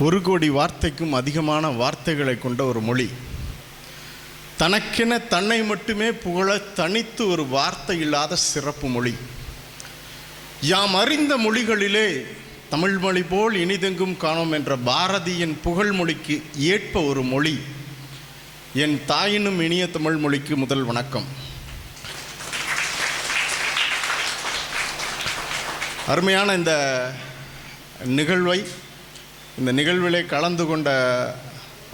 ஒரு கோடி வார்த்தைக்கும் அதிகமான வார்த்தைகளை கொண்ட ஒரு மொழி. தனக்கென தன்னை மட்டுமே புகழ தனித்து ஒரு வார்த்தை இல்லாத சிறப்பு மொழி. யாம் அறிந்த மொழிகளிலே தமிழ் மொழி போல் இனிதெங்கும் காணோம் என்ற பாரதியின் புகழ் மொழிக்கு ஏற்ப ஒரு மொழி. என் தாயினும் இனிய தமிழ் மொழிக்கு முதல் வணக்கம். அருமையான இந்த நிகழ்வை இந்த நிகழ்விலே கலந்து கொண்ட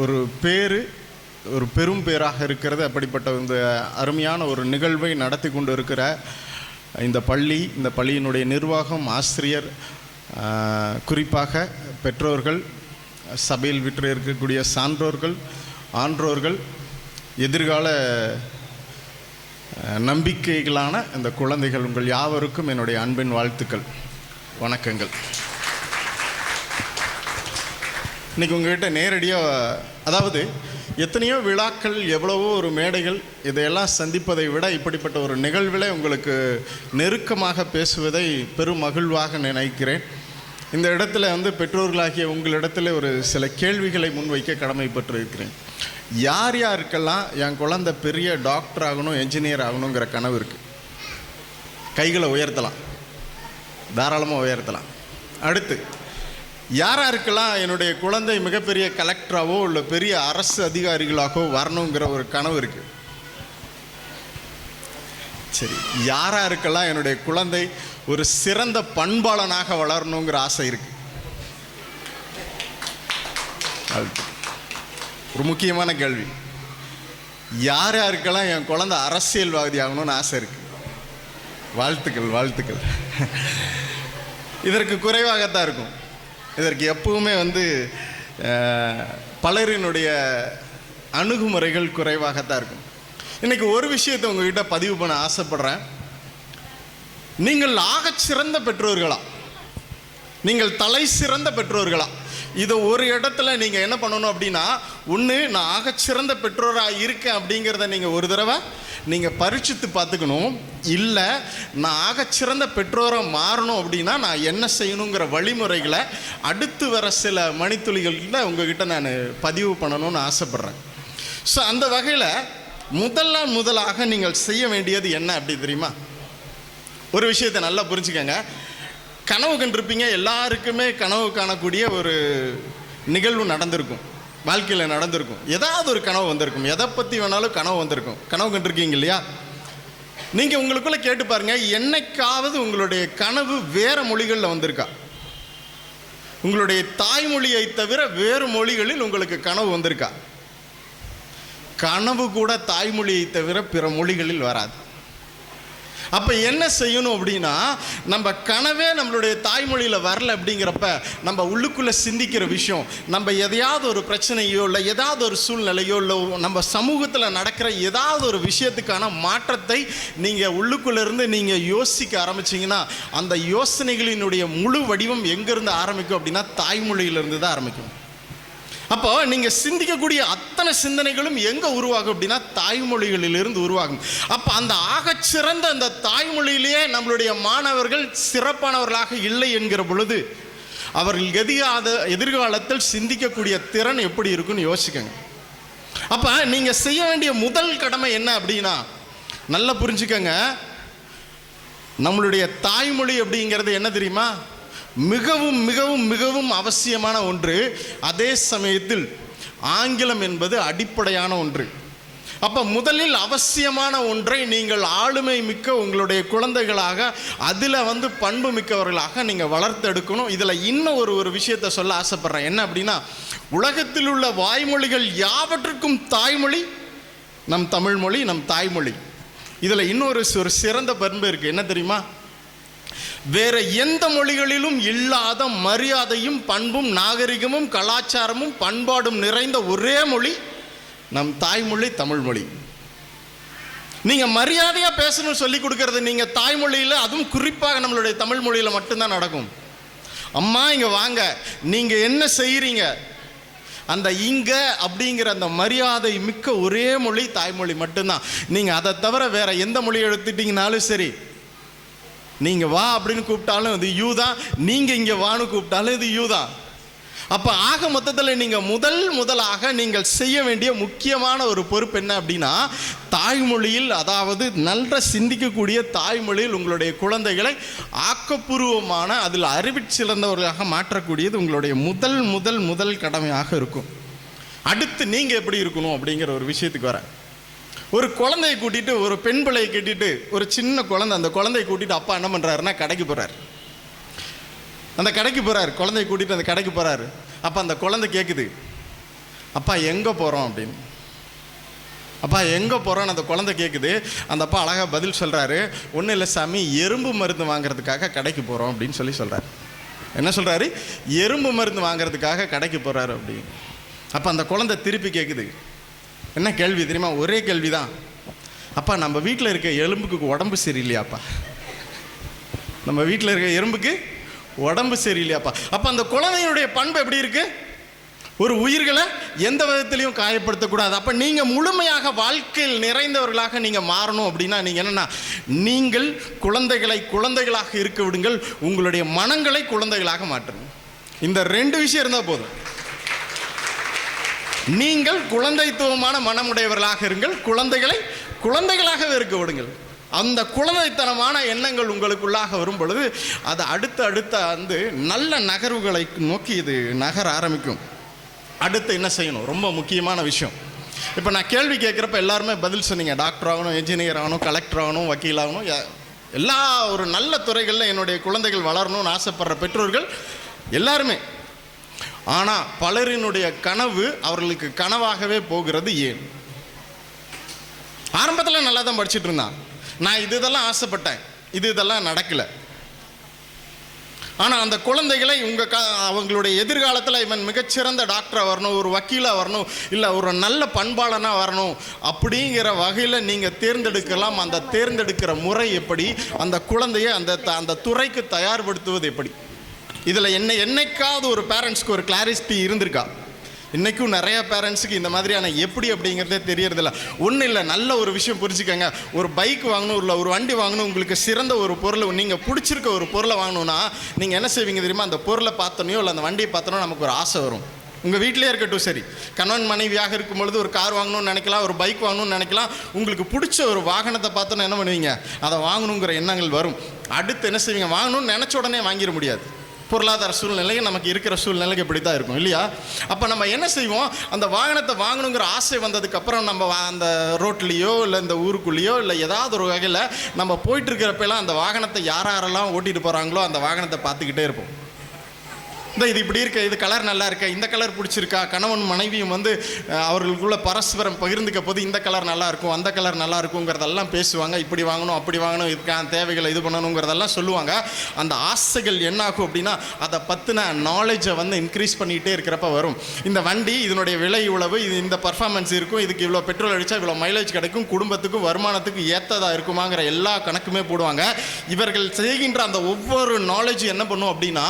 ஒரு பேர் ஒரு பெரும் பேராக இருக்கிறது. அப்படிப்பட்ட இந்த அருமையான ஒரு நிகழ்வை நடத்தி கொண்டு இருக்கிற இந்த பள்ளி இந்த பள்ளியினுடைய நிர்வாகம் ஆசிரியர் குறிப்பாக பெற்றோர்கள் சபையில் விற்று இருக்கக்கூடிய சான்றோர்கள் ஆன்றோர்கள் எதிர்கால நம்பிக்கைகளான இந்த குழந்தைகள் உங்கள் யாவருக்கும் என்னுடைய அன்பின் வாழ்த்துக்கள் வணக்கங்கள். இன்றைக்கி உங்கள்கிட்ட நேரடியாக அதாவது எத்தனையோ விழாக்கள் எவ்வளவோ ஒரு மேடைகள் இதையெல்லாம் சந்திப்பதை விட இப்படிப்பட்ட ஒரு நிகழ்வில் உங்களுக்கு நெருக்கமாக பேசுவதை பெரும் மகிழ்வாக நினைக்கிறேன். இந்த இடத்துல வந்து பெற்றோர்களாகிய உங்களிடத்தில் ஒரு சில கேள்விகளை முன்வைக்க கடமைப்பட்டிருக்கிறேன். யார் யாருக்கெல்லாம் என் குழந்தை பெரிய டாக்டர் ஆகணும் என்ஜினியர் ஆகணுங்கிற கனவு இருக்குது கைகளை உயர்த்தலாம். தாராளமாக உயர்த்தலாம். அடுத்து யார் யாருக்கெல்லாம் என்னுடைய குழந்தை மிகப்பெரிய கலெக்டராகவோ இல்லை பெரிய அரசு அதிகாரிகளாகவோ வரணுங்கிற ஒரு கனவு இருக்கு. சரி யார் யாருக்கெல்லாம் என்னுடைய குழந்தை ஒரு சிறந்த பண்பாளனாக வளரணுங்கிற ஆசை இருக்கு? ஒரு முக்கியமான கேள்வி. யார் யாருக்கெல்லாம் என் குழந்தை அரசியல்வாதி ஆகணும்னு ஆசை இருக்கு? வாழ்த்துக்கள் வாழ்த்துக்கள். இதற்கு குறைவாகத்தான் இருக்கும். இதற்கு எப்பவுமே வந்து பலரினுடைய அணுகுமுறைகள் குறைவாகத்தான் இருக்கும். இன்றைக்கி ஒரு விஷயத்தை உங்ககிட்ட பதிவு பண்ண ஆசைப்படுறேன். நீங்கள் ஆகச் சிறந்த பெற்றோர்களா? நீங்கள் தலை சிறந்த பெற்றோர்களா? இதை ஒரு இடத்துல நீங்கள் என்ன பண்ணணும் அப்படின்னா ஒன்று நான் ஆகச்சிறந்த பெற்றோராக இருக்கேன் அப்படிங்கிறத நீங்கள் ஒரு தடவை நீங்கள் பரிட்சித்து பார்த்துக்கணும். இல்லை நான் ஆகச்சிறந்த பெற்றோராக மாறணும் அப்படின்னா நான் என்ன செய்யணுங்கிற வழிமுறைகளை அடுத்து வர சில மணித்துளிகளில் உங்ககிட்ட நான் பதிவு பண்ணணும்னு ஆசைப்பட்றேன். ஸோ அந்த வகையில் முதல்ல முதலாக நீங்கள் செய்ய வேண்டியது என்ன அப்படி தெரியுமா? ஒரு விஷயத்தை நல்லா புரிஞ்சுக்கங்க. கனவு கண்டிருப்பீங்க எல்லாருக்குமே கனவு காணக்கூடிய ஒரு நிகழ்வு நடந்திருக்கும். வாழ்க்கையில் நடந்திருக்கும். ஏதாவது ஒரு கனவு வந்திருக்கும். எதை பற்றி வேணாலும் கனவு வந்திருக்கும். கனவு கண்டிருக்கீங்க இல்லையா? நீங்கள் உங்களுக்குள்ள கேட்டு பாருங்க என்னைக்காவது உங்களுடைய கனவு வேறு மொழிகளில் வந்திருக்கா? உங்களுடைய தாய்மொழியை தவிர வேறு மொழிகளில் உங்களுக்கு கனவு வந்திருக்கா? கனவு கூட தாய்மொழியை தவிர பிற மொழிகளில் வராது. அப்போ என்ன செய்யணும் அப்படின்னா நம்ம கனவே நம்மளுடைய தாய்மொழியில் வரல அப்படிங்கிறப்ப நம்ம உள்ளுக்குள்ளே சிந்திக்கிற விஷயம் நம்ம எதையாவது ஒரு பிரச்சனையோ இல்லை ஏதாவது ஒரு சூழ்நிலையோ இல்லை நம்ம சமூகத்தில் நடக்கிற ஏதாவது ஒரு விஷயத்துக்கான மாற்றத்தை நீங்கள் உள்ளுக்குள்ளேருந்து நீங்கள் யோசிக்க ஆரம்பிச்சீங்கன்னா அந்த யோசனைகளினுடைய முழு வடிவம் எங்கேருந்து ஆரம்பிக்கும் அப்படின்னா தாய்மொழியிலிருந்து தான் ஆரம்பிக்கும். அப்போ நீங்கள் சிந்திக்கக்கூடிய அத்தனை சிந்தனைகளும் எங்கே உருவாகும் அப்படின்னா தாய்மொழிகளிலிருந்து உருவாகும். அப்போ அந்த ஆகச்சிறந்த அந்த தாய்மொழியிலேயே நம்மளுடைய மாணவர்கள் சிறப்பானவர்களாக இல்லை என்கிற பொழுது அவர்கள் எதிராத எதிர்காலத்தில் சிந்திக்கக்கூடிய திறன் எப்படி இருக்குன்னு யோசிக்கங்க. அப்போ நீங்கள் செய்ய வேண்டிய முதல் கடமை என்ன அப்படின்னா நல்லா புரிஞ்சுக்கங்க. நம்மளுடைய தாய்மொழி அப்படிங்கிறது என்ன தெரியுமா? மிகவும் மிகவும் மிகவும் அவசியமான ஒன்று. அதே சமயத்தில் ஆங்கிலம் என்பது அடிப்படையான ஒன்று. அப்போ முதலில் அவசியமான ஒன்றை நீங்கள் ஆளுமை மிக்க உங்களுடைய குழந்தைகளாக அதில் வந்து பண்பு மிக்கவர்களாக நீங்கள் வளர்த்தெடுக்கணும். இதில் இன்னும் ஒரு ஒரு விஷயத்தை சொல்ல ஆசைப்பட்றேன். என்ன அப்படின்னா உலகத்தில் உள்ள வாய்மொழிகள் யாவற்றுக்கும் தாய்மொழி? நம் தமிழ்மொழி நம் தாய்மொழி. இதில் இன்னொரு ஒரு சிறந்த பண்பு இருக்குது என்ன தெரியுமா? வேற எந்த மொழிகளிலும் இல்லாத மரியாதையும் பண்பும் நாகரிகமும் கலாச்சாரமும் பண்பாடும் நிறைந்த ஒரே மொழி நம் தாய்மொழி தமிழ் மொழி நீங்க மரியாதையா பேசணும்னு சொல்லி கொடுக்கறது நீங்க தாய்மொழியில அதுவும் குறிப்பாக நம்மளுடைய தமிழ் மொழியில மட்டும்தான் நடக்கும். அம்மா இங்க வாங்க. நீங்க என்ன செய்கிறீங்க அந்த இங்க அப்படிங்கிற அந்த மரியாதை மிக்க ஒரே மொழி தாய்மொழி மட்டும்தான். நீங்க அதை தவிர வேற எந்த மொழி எடுத்துட்டீங்கனாலும் சரி நீங்கள் வா அப்படின்னு கூப்பிட்டாலும் இது யூ தான். நீங்கள் இங்கே வான்னு கூப்பிட்டாலும் இது யூ தான். அப்போ ஆக மொத்தத்தில் நீங்கள் முதல் முதலாக நீங்கள் செய்ய வேண்டிய முக்கியமான ஒரு பொறுப்பு என்ன அப்படின்னா தாய்மொழியில் அதாவது நல்ல சிந்திக்கக்கூடிய தாய்மொழியில் உங்களுடைய குழந்தைகளை ஆக்கப்பூர்வமான அதில் அறிவிச்சிறந்தவர்களாக மாற்றக்கூடியது உங்களுடைய முதல் முதல் முதல் கடமையாக இருக்கும். அடுத்து நீங்கள் எப்படி இருக்கணும் அப்படிங்கிற ஒரு விஷயத்துக்கு வரேன். ஒரு குழந்தைய கூட்டிட்டு ஒரு பெண் பிள்ளையை கட்டிட்டு ஒரு சின்ன குழந்தை அந்த குழந்தைய கூட்டிட்டு அப்பா என்ன பண்ணுறாருன்னா கடைக்கு போகிறார் அந்த கடைக்கு போகிறார் குழந்தைய கூட்டிட்டு அந்த கடைக்கு போகிறாரு அப்போ அந்த குழந்தை கேட்குது அப்பா எங்கே போகிறோம் அப்படின்னு. அப்பா எங்கே போகிறோன்னு அந்த குழந்தை கேட்குது அந்த அப்பா அழகாக பதில் சொல்கிறாரு ஒன்றும் இல்லை சாமி எறும்பு மருந்து வாங்குறதுக்காக கடைக்கு போகிறோம் அப்படின்னு சொல்லி சொல்கிறார் என்ன சொல்கிறாரு எறும்பு மருந்து வாங்குறதுக்காக கடைக்கு போகிறாரு அப்படின்னு. அப்போ அந்த குழந்தை திருப்பி கேட்குது என்ன கேள்வி தெரியுமா? ஒரே கேள்வி தான் அப்பா நம்ம வீட்டில் இருக்க எலும்புக்கு உடம்பு சரியில்லையாப்பா? நம்ம வீட்டில் இருக்க எறும்புக்கு உடம்பு சரியில்லையாப்பா? அப்போ அந்த குழந்தையினுடைய பண்பு எப்படி இருக்குது ஒரு உயிர்களை எந்த விதத்திலையும் காயப்படுத்தக்கூடாது. அப்போ நீங்கள் முழுமையாக வாழ்க்கையில் நிறைந்தவர்களாக நீங்கள் மாறணும் அப்படின்னா நீங்கள் என்னென்னா நீங்கள் குழந்தைகளை குழந்தைகளாக இருக்க விடுங்கள். உங்களுடைய மனங்களை குழந்தைகளாக மாற்றுங்க இந்த ரெண்டு விஷயம் இருந்தால் போதும். நீங்கள் குழந்தைத்துவமான மனமுடையவர்களாக இருங்கள். குழந்தைகளை குழந்தைகளாகவே இருக்க விடுங்கள். அந்த குழந்தைத்தனமான எண்ணங்கள் உங்களுக்குள்ளாக வரும் பொழுது அது அடுத்த அடுத்த வந்து நல்ல நகர்வுகளை நோக்கி இது நகர ஆரம்பிக்கும். அடுத்து என்ன செய்யணும்? ரொம்ப முக்கியமான விஷயம். இப்போ நான் கேள்வி கேட்குறப்ப எல்லாருமே பதில் சொன்னீங்க. டாக்டர் ஆகணும் என்ஜினியர் ஆகணும் கலெக்டர் ஆகணும் வக்கீல் ஆகணும். எல்லா ஒரு நல்ல துறைகளில் என்னுடைய குழந்தைகள் வளரணும்னு ஆசைப்படுற பெற்றோர்கள் எல்லாருமே ஆனால் பலரினுடைய கனவு அவர்களுக்கு கனவாகவே போகிறது ஏன்? ஆரம்பத்தில் நல்லா தான் படிச்சுட்டு இருந்தான். நான் இது இதெல்லாம் ஆசைப்பட்டேன். இது இதெல்லாம் நடக்கலை. ஆனால் அந்த குழந்தைகளை உங்கள் க அவங்களுடைய எதிர்காலத்தில் இவன் மிகச்சிறந்த டாக்டராக வரணும் ஒரு வக்கீலாக வரணும் இல்லை ஒரு நல்ல பண்பாளனாக வரணும் அப்படிங்கிற வகையில் நீங்கள் தேர்ந்தெடுக்கலாம். அந்த தேர்ந்தெடுக்கிற முறை எப்படி? அந்த குழந்தையை அந்த த- அந்த துறைக்கு தயார்படுத்துவது எப்படி? இதில் என்ன என்னைக்காவது ஒரு பேரண்ட்ஸ்க்கு ஒரு கிளாரிட்டி இருந்திருக்கா? இன்றைக்கும் நிறைய பேரண்ட்ஸுக்கு இந்த மாதிரியான எப்படி அப்படிங்கிறதே தெரியறதில்ல. ஒன்றும் இல்லை நல்ல ஒரு விஷயம் புரிஞ்சுக்கோங்க. ஒரு பைக் வாங்கணும் இல்லை ஒரு வண்டி வாங்கணும் உங்களுக்கு சிறந்த ஒரு பொருள் நீங்கள் பிடிச்சிருக்க ஒரு பொருளை வாங்கணும்னா நீங்கள் என்ன செய்வீங்க தெரியுமா? அந்த பொருளை பார்த்தோனையோ இல்லை அந்த வண்டியை பார்த்தோன்னோ நமக்கு ஒரு ஆசை வரும். உங்கள் வீட்டிலே இருக்கட்டும் சரி. கணவன் மனைவியாக இருக்கும் பொழுது ஒரு கார் வாங்கணும்னு நினைக்கலாம் ஒரு பைக் வாங்கணும்னு நினைக்கலாம். உங்களுக்கு பிடிச்ச ஒரு வாகனத்தை பார்த்தோன்னா என்ன பண்ணுவீங்க? அதை வாங்கணுங்கிற எண்ணங்கள் வரும். அடுத்து என்ன செய்வீங்க? வாங்கணும்னு நினச்ச உடனே வாங்கிட முடியாது. பொருளாதார சூழ்நிலையும் நமக்கு இருக்கிற சூழ்நிலைக்கு இப்படி தான் இருக்கும் இல்லையா? அப்போ நம்ம என்ன செய்வோம்? அந்த வாகனத்தை வாங்கணுங்கிற ஆசை வந்ததுக்கப்புறம் நம்ம அந்த ரோட்லேயோ இல்லை இந்த ஊருக்குள்ளேயோ இல்லை ஏதாவது ஒரு வகையில் நம்ம போயிட்டு இருக்கிறப்பெல்லாம் அந்த வாகனத்தை யார் யாரெல்லாம் ஓட்டிகிட்டு போகிறாங்களோ அந்த வாகனத்தை பார்த்துக்கிட்டே இருப்போம். இந்த இது இப்படி இருக்க இது கலர் நல்லா இருக்க இந்த கலர் பிடிச்சிருக்கா? கணவன் மனைவியும் வந்து அவர்களுக்குள்ள பரஸ்பரம் பகிர்ந்துக்க போது இந்த கலர் நல்லா இருக்கும் அந்த கலர் நல்லா இருக்குங்கிறதெல்லாம் பேசுவாங்க. இப்படி வாங்கணும் அப்படி வாங்கணும் இதுக்கான தேவைகளை இது பண்ணணுங்கிறதெல்லாம் சொல்லுவாங்க. அந்த ஆசைகள் என்னாகும் அப்படின்னா அதை பற்றின நாலேஜை வந்து இன்க்ரீஸ் பண்ணிகிட்டே இருக்கிறப்ப வரும். இந்த வண்டி இதனுடைய விலை இவ்வளவு இது இந்த பர்ஃபார்மன்ஸ் இருக்கும் இதுக்கு இவ்வளோ பெட்ரோல் அடித்தா இவ்வளோ மைலேஜ் கிடைக்கும் குடும்பத்துக்கும் வருமானத்துக்கு ஏற்றதாக இருக்குமாங்கிற எல்லா கணக்குமே போடுவாங்க. இவர்கள் செய்கின்ற அந்த ஒவ்வொரு நாலேஜ் என்ன பண்ணும் அப்படின்னா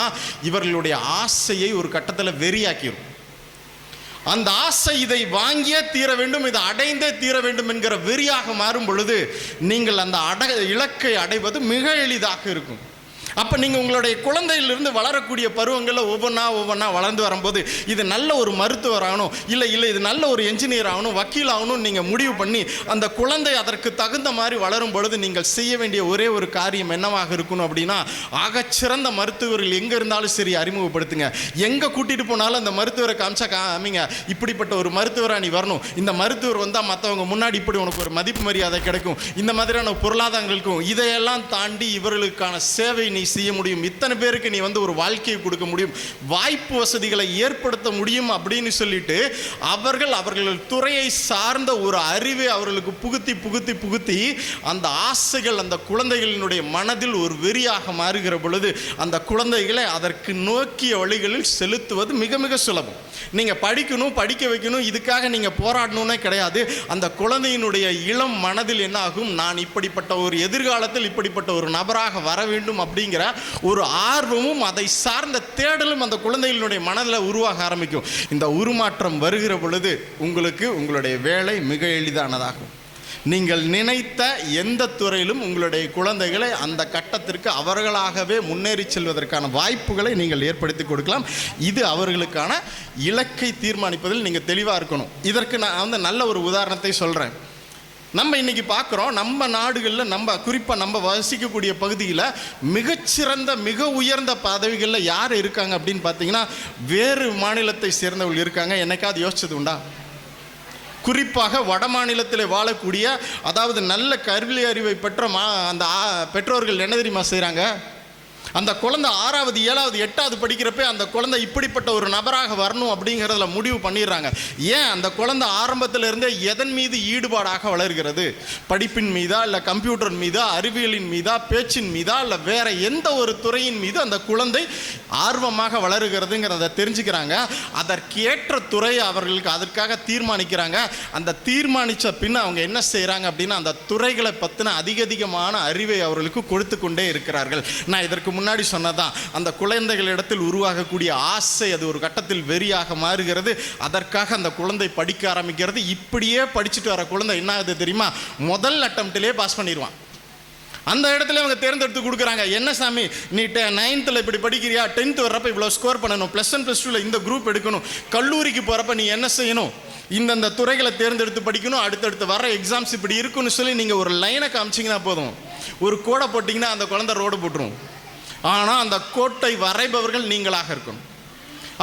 இவர்களுடைய ஆசையை ஒரு கட்டத்தில் வெறியாக்கிடும் அந்த ஆசை இதை வாங்கியே தீர வேண்டும் இதை அடைந்தே தீர வேண்டும் என்கிற வெறியாக மாறும் பொழுது நீங்கள் அந்த அட இலக்கை அடைவது மிக எளிதாக இருக்கும். அப்போ நீங்கள் உங்களுடைய குழந்தையிலிருந்து வளரக்கூடிய பருவங்களில் ஒவ்வொன்றா ஒவ்வொன்றா வளர்ந்து வரும்போது இது நல்ல ஒரு மருத்துவர் ஆகணும். இல்லை இல்லை இது நல்ல ஒரு என்ஜினியர் ஆகணும் வக்கீல் ஆகணும் நீங்கள் முடிவு பண்ணி அந்த குழந்தை அதற்கு தகுந்த மாதிரி வளரும் பொழுது நீங்கள் செய்ய வேண்டிய ஒரே ஒரு காரியம் என்னவாக இருக்கணும் அப்படின்னா ஆகச்சிறந்த மருத்துவர்கள் எங்கே இருந்தாலும் சரி அறிமுகப்படுத்துங்க. எங்கே கூட்டிகிட்டு போனாலும் அந்த மருத்துவரை காமிச்சா காமிங்க. இப்படிப்பட்ட ஒரு மருத்துவராக நீ வரணும். இந்த மருத்துவர் வந்தால் மற்றவங்க முன்னாடி இப்படி உனக்கு ஒரு மதிப்பு மரியாதை கிடைக்கும். இந்த மாதிரியான பொருளாதாரங்களுக்கும் இதையெல்லாம் தாண்டி இவர்களுக்கான சேவை நீ செய்ய முடியும். இத்தனை பேருக்கு நீ வந்து ஒரு வாழ்க்கையை கொடுக்க முடியும். வாய்ப்பு வசதிகளை ஏற்படுத்த முடியும் அப்படின்னு சொல்லிட்டு அவர்கள் அவர்கள் துறையை சார்ந்த ஒரு அறிவை அவர்களுக்கு புகுத்தி புகுத்தி புகுத்தி அந்த ஆசைகள் அந்த குழந்தைகளினுடைய மனதில் ஒரு வெறியாக மாறுகிற பொழுது அந்த குழந்தைகளை அதற்கு நோக்கிய வழிகளில் செலுத்துவது மிக மிக சுலபம். நீங்கள் படிக்கணும் படிக்க வைக்கணும் இதுக்காக நீங்கள் போராடணும்னே கிடையாது. அந்த குழந்தையினுடைய இளம் மனதில் என்ன ஆகும் நான் இப்படிப்பட்ட ஒரு எதிர்காலத்தில் இப்படிப்பட்ட ஒரு நபராக வர வேண்டும் அப்படிங்கிற ஒரு ஆர்வமும் அதை சார்ந்த தேடலும் அந்த குழந்தைகளுடைய மனதில் உருவாக ஆரம்பிக்கும். இந்த உருமாற்றம் வருகிற பொழுது உங்களுக்கு உங்களுடைய வேலை மிக எளிதானதாகும். நீங்கள் நினைத்த எந்த துறையிலும் உங்களுடைய குழந்தைகளை அந்த கட்டத்திற்கு அவர்களாகவே முன்னேறி செல்வதற்கான வாய்ப்புகளை நீங்கள் ஏற்படுத்தி கொடுக்கலாம். இது அவர்களுக்கான இலக்கை தீர்மானிப்பதில் நீங்கள் தெளிவாக இருக்கணும். இதற்கு நான் வந்து நல்ல ஒரு உதாரணத்தை சொல்கிறேன் நம்ம இன்னைக்கு பார்க்குறோம் நம்ம நாடுகளில் நம்ம குறிப்பாக நம்ம வசிக்கக்கூடிய பகுதியில் மிகச்சிறந்த மிக உயர்ந்த பதவிகளில் யார் இருக்காங்க அப்படின்னு பார்த்தீங்கன்னா வேறு மாநிலத்தை சேர்ந்தவர்கள் இருக்காங்க. என்னைக்காவது யோசிச்சது உண்டா? குறிப்பாக வட மாநிலத்தில் வாழக்கூடிய அதாவது நல்ல கல்வி அறிவை பெற்ற மா அந்த பெற்றோர்கள் என்ன தெரியுமா செய்கிறாங்க அந்த குழந்தை ஆறாவது ஏழாவது எட்டாவது படிக்கிறப்ப அந்த குழந்தை இப்படிப்பட்ட ஒரு நபராக வரணும் அப்படிங்கிறதுல முடிவு பண்ணிடுறாங்க. ஏன் அந்த குழந்தை ஆரம்பத்தில் இருந்தே எதன் மீது ஈடுபாடாக வளர்கிறது? படிப்பின் மீதா இல்லை கம்ப்யூட்டர் மீதா அறிவியலின் மீதா பேச்சின் மீதா இல்லை வேற எந்த ஒரு துறையின் மீது அந்த குழந்தை ஆர்வமாக வளருகிறதுங்கிறத தெரிஞ்சுக்கிறாங்க. அதற்கேற்ற துறையை அவர்களுக்கு அதற்காக தீர்மானிக்கிறாங்க. அந்த தீர்மானித்த பின் அவங்க என்ன செய்கிறாங்க அப்படின்னா அந்த துறைகளை பற்றின அதிக அதிகமான அறிவை அவர்களுக்கு கொடுத்து கொண்டே இருக்கிறார்கள். நான் இதற்கு முன்னாடி சொன்னதான் அந்த குழந்தைகளிடத்தில் உருவாகக்கூடிய ஆசை அது ஒரு கட்டத்தில் வெறியாக மாறுகிறது. அதற்காக அந்த குழந்தை படிக்க ஆரம்பிக்கிறது. இப்படியே படிச்சுட்டு வர குழந்தை என்ன ஆகுது தெரியுமா? முதல் அட்டம்ப்டிலே பாஸ் பண்ணிடுவான். அந்த இடத்துல அவங்க தேர்ந்தெடுத்து கொடுக்குறாங்க. என்ன சாமி நீ நைன்த்தில் இப்படி படிக்கிறியா? டென்த் வர்றப்ப இவ்வளோ ஸ்கோர் பண்ணணும். ப்ளஸ் ஒன் ப்ளஸ் டூவில் இந்த குரூப் எடுக்கணும். கல்லூரிக்கு போகிறப்ப நீ என்ன செய்யணும்? இந்தந்த துறைகளை தேர்ந்தெடுத்து படிக்கணும். அடுத்தடுத்து வர எக்ஸாம்ஸ் இப்படி இருக்குன்னு சொல்லி நீங்கள் ஒரு லைனை காமிச்சிங்கன்னா போதும். ஒரு கோடை போட்டிங்கன்னா அந்த குழந்தை ரோடு போட்டுரும். ஆனால் அந்த கோட்டை வரைபவர்கள் நீங்களாக இருக்கணும்.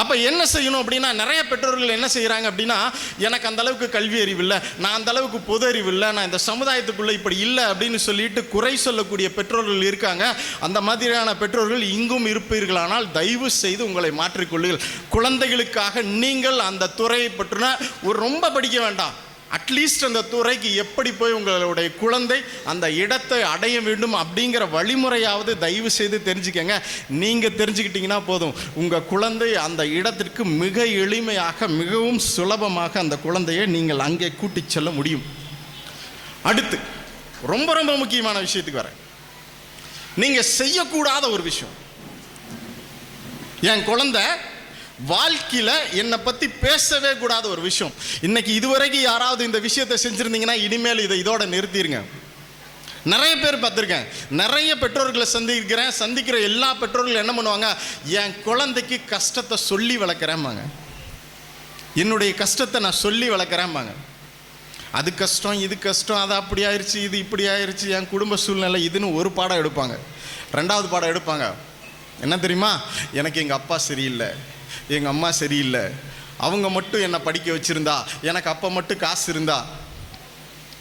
அப்போ என்ன செய்யணும் அப்படின்னா நிறைய பெற்றோர்கள் என்ன செய்கிறாங்க அப்படின்னா எனக்கு அந்த அளவுக்கு கல்வி அறிவு இல்லை நான் அந்த அளவுக்கு பொது அறிவு இல்லை நான் இந்த சமுதாயத்துக்குள்ளே இப்படி இல்லை அப்படின்னு சொல்லிட்டு குறை சொல்லக்கூடிய பெற்றோர்கள் இருக்காங்க. அந்த மாதிரியான பெற்றோர்கள் இங்கும் இருப்பீர்களானால் தயவு செய்து உங்களை மாற்றிக்கொள்ளுங்கள். குழந்தைகளுக்காக நீங்கள் அந்த துறையை பற்றின ஒரு ரொம்ப படிக்க வேண்டாம். அட்லீஸ்ட் அந்த துறைக்கு எப்படி போய் உங்களுடைய குழந்தை அந்த இடத்தை அடைய வேண்டும் அப்படிங்கிற வழிமுறையாவது தயவு செய்து தெரிஞ்சுக்கங்க. நீங்கள் தெரிஞ்சுக்கிட்டீங்கன்னா போதும். உங்கள் குழந்தை அந்த இடத்திற்கு மிக எளிமையாக மிகவும் சுலபமாக அந்த குழந்தையை நீங்கள் அங்கே கூட்டிச் செல்ல முடியும். அடுத்து ரொம்ப ரொம்ப முக்கியமான விஷயத்துக்கு வரேன். நீங்கள் செய்யக்கூடாத ஒரு விஷயம். என் குழந்தை வாழ்க்கையில் என்னை பற்றி பேசவே கூடாத ஒரு விஷயம். இன்னைக்கு இதுவரைக்கும் யாராவது இந்த விஷயத்தை செஞ்சுருந்தீங்கன்னா இனிமேல் இதை இதோட நிறுத்திடுங்க நிறைய பேர் பார்த்துருக்கேன். நிறைய பெற்றோர்களை சந்திக்கிறேன். சந்திக்கிற எல்லா பெற்றோர்களும் என்ன பண்ணுவாங்க? என் குழந்தைக்கு கஷ்டத்தை சொல்லி வளர்க்குறேம்பாங்க. என்னுடைய கஷ்டத்தை நான் சொல்லி வளர்க்குறேம்பாங்க. அது கஷ்டம் இது கஷ்டம் அது அப்படி ஆயிடுச்சு இது இப்படி ஆயிடுச்சு என் குடும்ப சூழ்நிலை இதுன்னு ஒரு பாடம் எடுப்பாங்க. ரெண்டாவது பாடம் எடுப்பாங்க. என்ன தெரியுமா? எனக்கு எங்கள் அப்பா சரியில்லை. எங்கள் அம்மா சரியில்லை. அவங்க மட்டும் என்னை படிக்க வச்சுருந்தா எனக்கு அப்போ மட்டும் காசு இருந்தா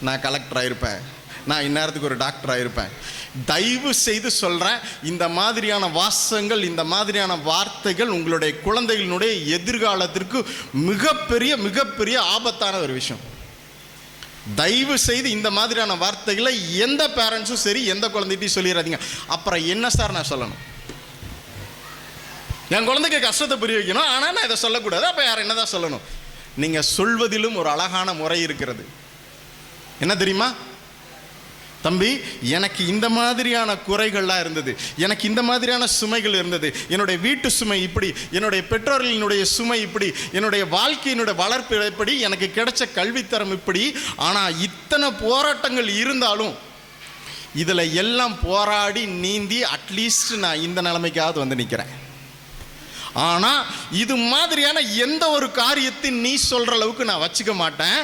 நான் கலெக்டர் ஆயிருப்பேன். நான் இந்நேரத்துக்கு ஒரு டாக்டர் ஆகிருப்பேன் தயவு செய்து சொல்கிறேன் இந்த மாதிரியான வாசங்கள் இந்த மாதிரியான வார்த்தைகள் உங்களுடைய குழந்தைகளினுடைய எதிர்காலத்திற்கு மிகப்பெரிய மிகப்பெரிய ஆபத்தான ஒரு விஷயம். தயவு செய்து இந்த மாதிரியான வார்த்தைகளை எந்த பேரண்ட்ஸும் சரி எந்த குழந்தைகிட்டையும் சொல்லிடாதீங்க. அப்புறம் என்ன சார் நான் சொல்லணும்? என் குழந்தைக்கு கஷ்டத்தை புரிய வைக்கணும். ஆனால் நான் இதை சொல்லக்கூடாது. அப்போ யார் என்னதான் சொல்லணும்? நீங்கள் சொல்வதிலும் ஒரு அழகான முறை இருக்கிறது. என்ன தெரியுமா? தம்பி எனக்கு இந்த மாதிரியான குறைகள்லாம் இருந்தது. எனக்கு இந்த மாதிரியான சுமைகள் இருந்தது. என்னுடைய வீட்டு சுமை இப்படி என்னுடைய பெற்றோர்களினுடைய சுமை இப்படி என்னுடைய வாழ்க்கையினுடைய வளர்ப்பு இப்படி எனக்கு கிடைச்ச கல்வித்தரம் இப்படி. ஆனால் இத்தனை போராட்டங்கள் இருந்தாலும் இதில் எல்லாம் போராடி நீந்தி அட்லீஸ்ட் நான் இந்த நிலைமைக்காவது வந்து நிற்கிறேன் ஆனால் இது மாதிரியான எந்த ஒரு காரியத்தையும் நீ சொல்கிற அளவுக்கு நான் வச்சுக்க மாட்டேன்.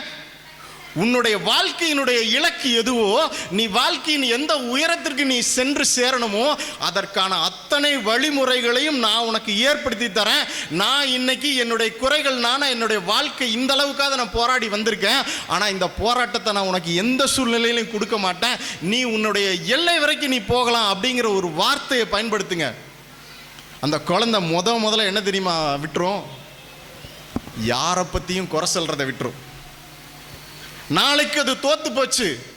உன்னுடைய வாழ்க்கையினுடைய இலக்கு எதுவோ நீ வாழ்க்கையின் எந்த உயரத்திற்கு நீ சென்று சேரணுமோ அதற்கான அத்தனை வழிமுறைகளையும் நான் உனக்கு ஏற்படுத்தி தரேன். நான் இன்னைக்கு என்னுடைய குறைகள் நான் என்னுடைய வாழ்க்கை இந்த அளவுக்காக நான் போராடி வந்திருக்கேன். ஆனால் இந்த போராட்டத்தை நான் உனக்கு எந்த சூழ்நிலையிலையும் கொடுக்க மாட்டேன். நீ உன்னுடைய எல்லை வரைக்கும் நீ போகலாம் அப்படிங்கிற ஒரு வார்த்தையை பயன்படுத்துங்க. அந்த குழந்தை முத முதல்ல என்ன தெரியுமா விட்டுரும்? யாரை பற்றியும் குறை சொல்கிறத விட்டுரும். நாளைக்கு அது தோத்து போச்சு.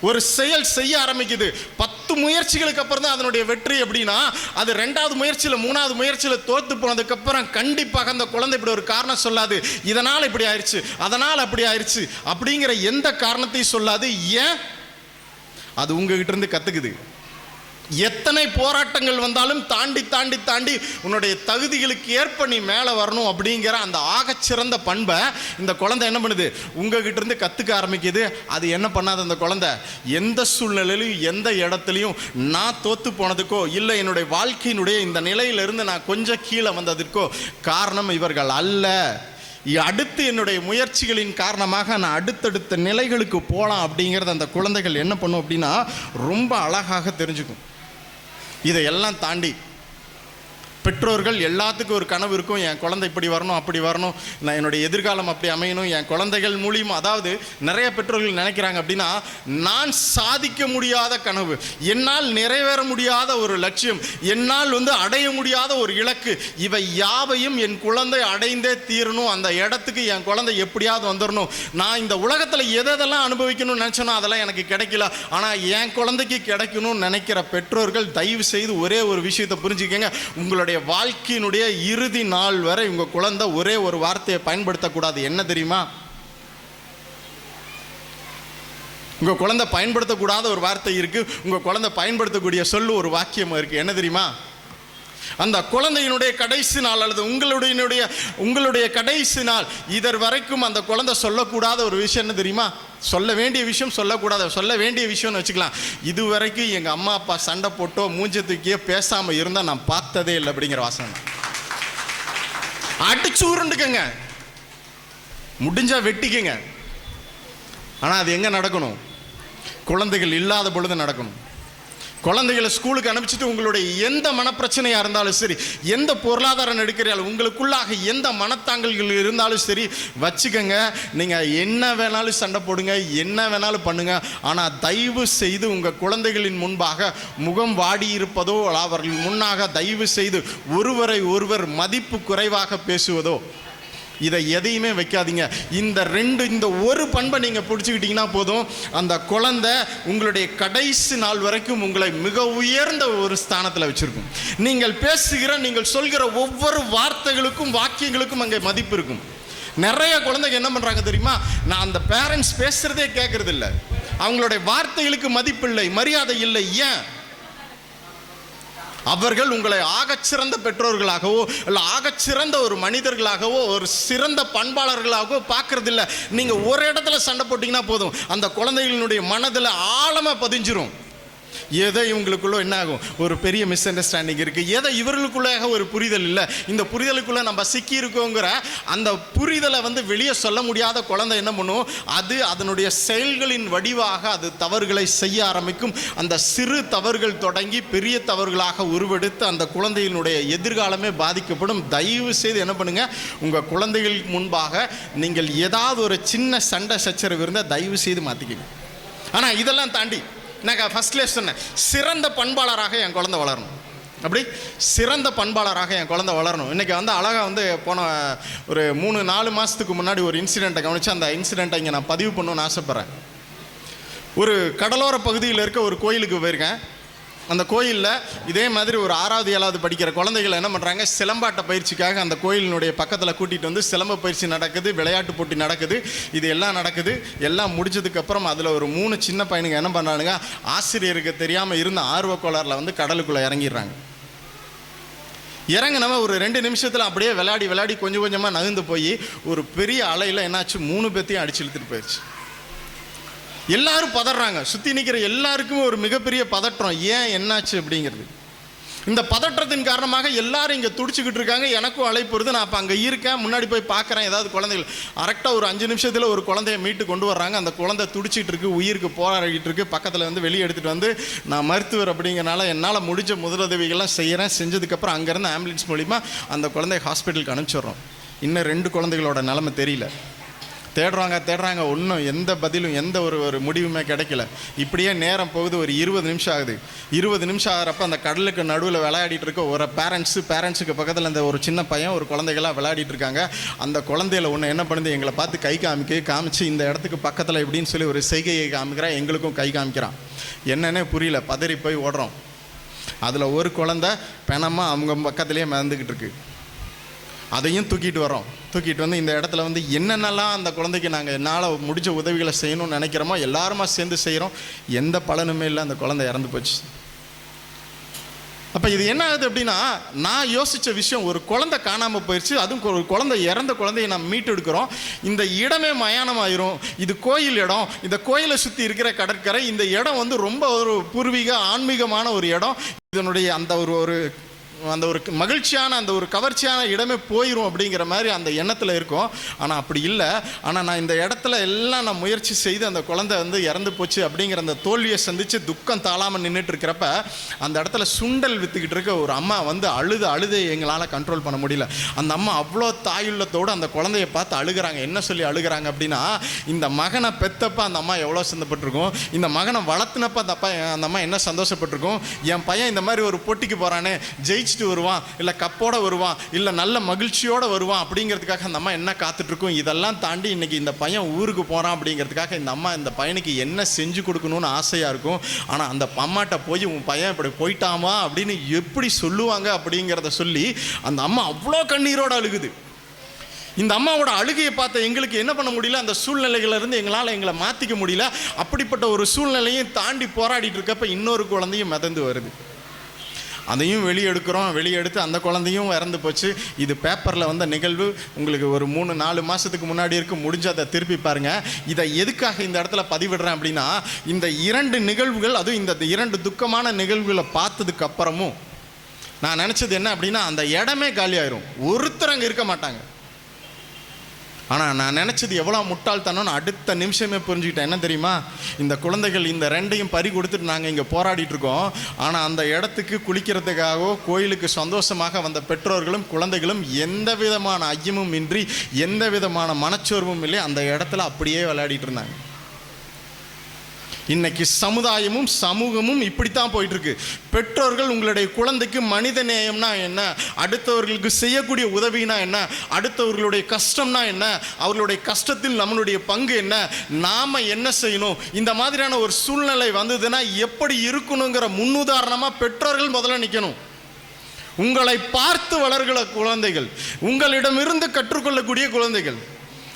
ஒரு செயல் செய்ய ஆரம்பிக்குது. பத்து முயற்சிகளுக்கு அப்புறம் தான் அதனுடைய வெற்றி அப்படின்னா அது ரெண்டாவது முயற்சியில் மூணாவது முயற்சியில் தோற்று போனதுக்கப்புறம் கண்டிப்பாக அந்த குழந்தை இப்படி ஒரு காரணம் சொல்லாது. இதனால் இப்படி ஆயிடுச்சு அதனால் அப்படி ஆயிடுச்சு அப்படிங்கிற எந்த காரணத்தையும் சொல்லாது. ஏன்? அது உங்ககிட்ட இருந்து கற்றுக்குது எத்தனை போராட்டங்கள் வந்தாலும் தாண்டி தாண்டி தாண்டி உன்னுடைய தகுதிகளுக்கு ஏற்ப நீ மேலே வரணும் அப்படிங்கிற அந்த ஆகச்சிறந்த பண்பை இந்த குழந்தை என்ன பண்ணுது? உங்ககிட்ட இருந்து கற்றுக்க ஆரம்பிக்குது. அது என்ன பண்ணாது அந்த குழந்தை? எந்த சூழ்நிலையிலும் எந்த இடத்துலையும் நான் தோத்து போனதுக்கோ இல்லை என்னுடைய வாழ்க்கையினுடைய இந்த நிலையிலிருந்து நான் கொஞ்சம் கீழே வந்ததற்கோ காரணம் இவர்கள் அல்ல. அடுத்து என்னுடைய முயற்சிகளின் காரணமாக நான் அடுத்தடுத்த நிலைகளுக்கு போகலாம் அப்படிங்கிறத அந்த குழந்தைகள் என்ன பண்ணும் அப்படின்னா ரொம்ப அழகாக தெரிஞ்சுக்கும். இதையெல்லாம் தாண்டி பெற்றோர்கள் எல்லாத்துக்கும் ஒரு கனவு இருக்கும். என் குழந்தை இப்படி வரணும் அப்படி வரணும். நான் என்னுடைய எதிர்காலம் அப்படி அமையணும். என் குழந்தைகள் மூலியமாக அதாவது நிறைய பெற்றோர்கள் நினைக்கிறாங்க அப்படின்னா நான் சாதிக்க முடியாத கனவு என்னால் நிறைவேற முடியாத ஒரு லட்சியம் என்னால் வந்து அடைய முடியாத ஒரு இலக்கு இவை யாவையும் என் குழந்தை அடைந்தே தீரணும். அந்த இடத்துக்கு என் குழந்தை எப்படியாவது வந்துடணும் நான் இந்த உலகத்தில் எதெல்லாம் அனுபவிக்கணும்னு நினச்சேனோ அதெல்லாம் எனக்கு கிடைக்கல. ஆனால் என் குழந்தைக்கு கிடைக்கணும்னு நினைக்கிற பெற்றோர்கள் தயவு செய்து ஒரே ஒரு விஷயத்தை புரிஞ்சுக்கங்க. உங்களுடைய வாழ்க்கையினுடைய இறுதி நாள் வரை இவங்க குழந்தை ஒரே ஒரு வார்த்தையை பயன்படுத்தக்கூடாது. என்ன தெரியுமா? உங்கள் குழந்தை பயன்படுத்தக்கூடாத ஒரு வார்த்தை இருக்குது உங்கள் குழந்தை பயன்படுத்தக்கூடிய சொல்லு ஒரு வாக்கியம் இருக்குது என்ன தெரியுமா? அந்த குழந்தையினுடைய கடைசி நாள் அல்லது உங்களுடைய உங்களுடைய கடைசி நாள். இதர் வரைக்கும் அந்த குழந்தை சொல்லக்கூடாத ஒரு விஷயம் என்ன தெரியுமா? சொல்ல வேண்டிய விஷயம் சொல்லக்கூடாத. சொல்ல வேண்டிய விஷயம்னு வச்சுக்கலாம். இது வரைக்கும் எங்கள் அம்மா அப்பா சண்டை போட்டோ மூஞ்ச தூக்கியோ பேசாமல் இருந்தால் நான் பார்த்ததே இல்லை அப்படிங்கிற வாசனை. அடிச்சு உருண்டுக்கங்க. முடிஞ்சால் வெட்டிக்கங்க. ஆனால் அது எங்கே நடக்கணும்? குழந்தைகள் இல்லாத பொழுது நடக்கணும். குழந்தைகளை ஸ்கூலுக்கு அனுப்பிச்சிட்டு உங்களுடைய எந்த மனப்பிரச்சனையாக இருந்தாலும் சரி எந்த பொருளாதார நெருக்கடியால் உங்களுக்குள்ளாக எந்த மனத்தாங்கல்கள் இருந்தாலும் சரி வச்சுக்கோங்க. நீங்கள் என்ன வேணாலும் சண்டை போடுங்க என்ன வேணாலும் பண்ணுங்க. ஆனால் தயவு செய்து உங்கள் குழந்தைகளின் முன்பாக முகம் வாடி இருப்பதோ அவர்கள் முன்னாக தயவு செய்து ஒருவரை ஒருவர் மதிப்பு குறைவாக பேசுவதோ இதை எதையுமே வைக்காதீங்க. இந்த ரெண்டு இந்த ஒரு பண்பை நீங்கள் பிடிச்சிக்கிட்டிங்கன்னா போதும். அந்த குழந்தை உங்களுடைய கடைசி நாள் வரைக்கும் உங்களை மிக உயர்ந்த ஒரு ஸ்தானத்தில் வச்சுருக்கும். நீங்கள் பேசுகிற நீங்கள் சொல்கிற ஒவ்வொரு வார்த்தைகளுக்கும் வாக்கியங்களுக்கும் அங்கே மதிப்பு இருக்கும். நிறைய குழந்தைங்க என்ன பண்ணுறாங்க தெரியுமா? நான் அந்த பேரண்ட்ஸ் பேசுகிறதே கேட்குறதில்ல அவங்களுடைய வார்த்தைகளுக்கு மதிப்பு இல்லை மரியாதை இல்லை. ஏன்? அவர்கள் உங்களை ஆகச்சிறந்த பெற்றோர்களாகவோ இல்லை ஆகச்சிறந்த ஒரு மனிதர்களாகவோ ஒரு சிறந்த பண்பாளர்களாகவோ பார்க்குறதில்ல. நீங்கள் ஒரு இடத்துல சண்டை போட்டிங்கன்னா போதும். அந்த குழந்தைகளினுடைய மனதில் ஆழமாக பதிஞ்சிரும். ஏதோ இவங்களுக்குள்ள என்ன ஆகும் ஒரு பெரிய மிஸ் அண்டர்ஸ்டாண்டிங் இருக்குது ஏதோ இவர்களுக்குள்ளாக ஒரு புரிதல் இல்லை? இந்த புரிதலுக்குள்ளே நம்ம சிக்கி இருக்கோங்கிற அந்த புரிதலை வந்து வெளியே சொல்ல முடியாத குழந்தை என்ன பண்ணும்? அது அதனுடைய செயல்களின் வடிவாக அது தவறுகளை செய்ய ஆரம்பிக்கும். அந்த சிறு தவறுகள் தொடங்கி பெரிய தவறுகளாக உருவெடுத்து அந்த குழந்தையினுடைய எதிர்காலமே பாதிக்கப்படும். தயவு செய்து என்ன பண்ணுங்கள் உங்கள் குழந்தைகள் முன்பாக நீங்கள் ஏதாவது ஒரு சின்ன சண்டை சச்சரவு இருந்தால் தயவு செய்து மாற்றிக்கிங்க ஆனால் இதெல்லாம் தாண்டி நான் ஃபஸ்ட்லேயே சொன்னேன் சிறந்த பண்பாளராக என் குழந்தை வளரணும். அப்படி? சிறந்த பண்பாளராக என் குழந்த வளரணும். இன்றைக்கி வந்து அழகாக வந்து போன ஒரு மூணு நாலு மாதத்துக்கு முன்னாடி ஒரு இன்சிடெண்ட்டை கவனித்து அந்த இன்சிடெண்ட்டை இங்கே நான் பதிவு பண்ணணும்னு ஆசைப்பட்றேன். ஒரு கடலோர பகுதியில் இருக்க ஒரு கோயிலுக்கு போயிருக்கேன். அந்த கோயிலில் இதே மாதிரி ஒரு ஆறாவது ஏழாவது படிக்கிற குழந்தைகள் என்ன பண்ணுறாங்க சிலம்பாட்ட பயிற்சிக்காக அந்த கோயிலினுடைய பக்கத்தில் கூட்டிகிட்டு வந்து சிலம்ப பயிற்சி நடக்குது விளையாட்டு போட்டி நடக்குது இது எல்லாம் நடக்குது. எல்லாம் முடிஞ்சதுக்கப்புறம் அதில் ஒரு மூணு சின்ன பையனுங்க என்ன பண்ணுறானுங்க ஆசிரியருக்கு தெரியாமல் இருந்த ஆர்வக்கோளாரில் வந்து கடலுக்குள்ளே இறங்கிடுறாங்க. இறங்கினவன் ஒரு ரெண்டு நிமிஷத்தில் அப்படியே விளையாடி விளையாடி கொஞ்சம் கொஞ்சமாக நகர்ந்து போய் ஒரு பெரிய அலையில் என்னாச்சு? மூணு பேத்தையும் அடிச்சு இழுத்துட்டு போயிடுச்சு எல்லாரும் பதறாங்க. சுற்றி நிற்கிற எல்லாருக்குமே ஒரு மிகப்பெரிய பதற்றம். ஏன் என்னாச்சு அப்படிங்கிறது. இந்த பதற்றத்தின் காரணமாக எல்லாரும் இங்கே துடிச்சுக்கிட்டு இருக்காங்க. எனக்கும் அழைப்பு வருது. நான் அப்போ அங்கே இருக்கேன். முன்னாடி போய் பார்க்குறேன் ஏதாவது குழந்தைகள். கரெக்டாக ஒரு அஞ்சு நிமிஷத்தில் ஒரு குழந்தைய மீட்டு கொண்டு வர்றாங்க. அந்த குழந்தை துடிச்சிட்டு இருக்கு. உயிருக்கு போராடிட்டு இருக்கு. பக்கத்தில் வந்து வெளியே எடுத்துகிட்டு வந்து நான் மருத்துவர் அப்படிங்கிறனால என்னால் முடிஞ்ச முதலுதவிகள்லாம் செய்கிறேன் செஞ்சதுக்கப்புறம் அங்கேருந்து ஆம்புலன்ஸ் மூலிமா அந்த குழந்தைய ஹாஸ்பிட்டலுக்கு அனுப்பிச்சிடுறோம். இன்னும் ரெண்டு குழந்தைகளோட நிலமை தெரியல. தேடுறாங்க தேடுறாங்க. ஒன்றும் எந்த பதிலும் எந்த ஒரு ஒரு முடிவுமே கிடைக்கல. இப்படியே நேரம் போகுது ஒரு இருபது நிமிஷம் ஆகுது. இருபது நிமிஷம் ஆகிறப்ப அந்த கடலுக்கு நடுவில் விளையாடிட்டு இருக்க ஒரு பேரண்ட்ஸு பேரண்ட்ஸுக்கு பக்கத்தில் அந்த ஒரு சின்ன பையன் ஒரு குழந்தைகளாக விளையாடிட்டு இருக்காங்க. அந்த குழந்தையில ஒன்று என்ன பண்ணுது? எங்களை பார்த்து கை காமிக்க காமிச்சு இந்த இடத்துக்கு பக்கத்தில் இப்படின்னு சொல்லி ஒரு செய்கையை காமிக்கிறான். எங்களுக்கும் கை காமிக்கிறான். என்னன்னே புரியல. பதறி போய் ஓடுறோம். அதில் ஒரு குழந்தை பெணமாக அவங்க பக்கத்துலேயே மிதந்துக்கிட்டு இருக்கு. அதையும் தூக்கிட்டு வரோம் தூக்கிட்டு வந்து இந்த இடத்துல வந்து என்னென்னலாம் அந்த குழந்தைக்கு நாங்கள் என்னால் முடிஞ்ச உதவிகளை செய்யணும்னு நினைக்கிறோமோ எல்லாருமா சேர்ந்து செய்கிறோம் எந்த பலனுமே இல்லை அந்த குழந்தை இறந்து போச்சு. அப்போ இது என்ன ஆகுது அப்படின்னா நான் யோசித்த விஷயம் ஒரு குழந்தை காணாமல் போயிடுச்சு அதுவும் ஒரு குழந்தை இறந்த குழந்தையை நம்ம மீட்டெடுக்கிறோம். இந்த இடமே மயானமாயிரும். இது கோயில் இடம். இந்த கோயிலை சுற்றி இருக்கிற கடற்கரை இந்த இடம் வந்து ரொம்ப ஒரு பூர்வீக ஆன்மீகமான ஒரு இடம். இதனுடைய அந்த ஒரு ஒரு அந்த ஒரு மகிழ்ச்சியான அந்த ஒரு கவர்ச்சியான இடமே போயிடும் அப்படிங்கிற மாதிரி அந்த எண்ணத்தில் இருக்கும். ஆனால் அப்படி இல்லை. ஆனால் நான் இந்த இடத்துல எல்லாம் நான் முயற்சி செய்து அந்த குழந்தை வந்து இறந்து போச்சு அப்படிங்கிற அந்த தோல்வியை சந்தித்து துக்கம் தாழாமல் நின்றுட்டு இருக்கிறப்ப அந்த இடத்துல சுண்டல் வித்துக்கிட்டு இருக்க ஒரு அம்மா வந்து அழுது அழுது எங்களால் கண்ட்ரோல் பண்ண முடியல. அந்த அம்மா அவ்வளோ தாயுள்ளத்தோடு அந்த குழந்தைய பார்த்து அழுகிறாங்க. என்ன சொல்லி அழுகிறாங்க அப்படின்னா இந்த மகனை பெத்தப்ப அந்த அம்மா எவ்வளோ சந்தப்பட்டிருக்கும்? இந்த மகனை வளர்த்தினப்ப அந்த அப்பா அந்த அம்மா என்ன சந்தோஷப்பட்டிருக்கும்? என் பையன் இந்த மாதிரி ஒரு போட்டிக்கு போகிறானே ஜெயிச்சுட்டு வருவான் இல்லை கப்போட வருவான் இல்லை நல்ல மகிழ்ச்சியோடு வருவான் அப்படிங்கிறதுக்காக அந்த அம்மா என்ன காத்துட்ருக்கும்? இதெல்லாம் தாண்டி இன்னைக்கு இந்த பையன் ஊருக்கு போகிறான் அப்படிங்கிறதுக்காக இந்த அம்மா இந்த பையனுக்கு என்ன செஞ்சு கொடுக்கணும்னு ஆசையாக இருக்கும். ஆனால் அந்த அம்மாட்ட போய் உன் பையன் இப்படி போயிட்டாமா அப்படின்னு எப்படி சொல்லுவாங்க அப்படிங்கிறத சொல்லி அந்த அம்மா அவ்வளோ கண்ணீரோட அழுகுது. இந்த அம்மாவோட அழுகையை பார்த்த எங்களுக்கு என்ன பண்ண முடியல? அந்த சூழ்நிலைகளிலிருந்து எங்களால் எங்களை மாற்றிக்க முடியல. அப்படிப்பட்ட ஒரு சூழ்நிலையும் தாண்டி போராடிட்டு இருக்கப்ப இன்னொரு குழந்தையும் மிதந்து வருது. அதையும் வெளியெடுக்கிறோம். வெளியெடுத்து அந்த குழந்தையும் இறந்து போச்சு. இது பேப்பரில் வந்த நிகழ்வு. உங்களுக்கு ஒரு மூணு நாலு மாதத்துக்கு முன்னாடி இருக்கு. முடிஞ்சு அதை திருப்பி பாருங்க. இதை எதுக்காக இந்த இடத்துல பதிவிடுறேன் அப்படின்னா இந்த இரண்டு நிகழ்வுகள் அதுவும் இந்த இரண்டு துக்கமான நிகழ்வுகளை பார்த்ததுக்கு அப்புறமும் நான் நினச்சது என்ன அப்படின்னா அந்த இடமே காலியாயிரும். ஒருத்தர் அங்கே இருக்க மாட்டாங்க. ஆனால் நான் நினச்சது எவ்வளோ முட்டாள்தனம்னு அடுத்த நிமிஷமே புரிஞ்சுக்கிட்டேன். என்ன தெரியுமா? இந்த குழந்தைகள் இந்த ரெண்டையும் பறி கொடுத்துட்டு நாங்கள் இங்கே போராடிட்டுருக்கோம் ஆனால் அந்த இடத்துக்கு குளிக்கிறதுக்காகவோ கோயிலுக்கு சந்தோஷமாக வந்த பெற்றோர்களும் குழந்தைகளும் எந்த விதமான ஐயமும் இன்றி எந்த விதமான மனச்சோர்வும் இல்லை அந்த இடத்துல அப்படியே விளையாடிட்டு இருந்தாங்க. இன்னைக்கு சமுதாயமும் சமூகமும் இப்படித்தான் போயிட்டு இருக்கு பெற்றோர்கள் உங்களுடைய குழந்தைக்கு மனித நேயம்னா என்ன? அடுத்தவர்களுக்கு செய்யக்கூடிய உதவினா என்ன? அடுத்தவர்களுடைய கஷ்டம்னா என்ன? அவர்களுடைய கஷ்டத்தில் நம்மளுடைய பங்கு என்ன? நாம என்ன செய்யணும்? இந்த மாதிரியான ஒரு சூழ்நிலை வந்ததுன்னா எப்படி இருக்கணுங்கிற முன்னுதாரணமா பெற்றோர்கள் முதல்ல நிற்கணும் உங்களை பார்த்து வளர்கிற குழந்தைகள் உங்களிடமிருந்து கற்றுக்கொள்ளக்கூடிய குழந்தைகள்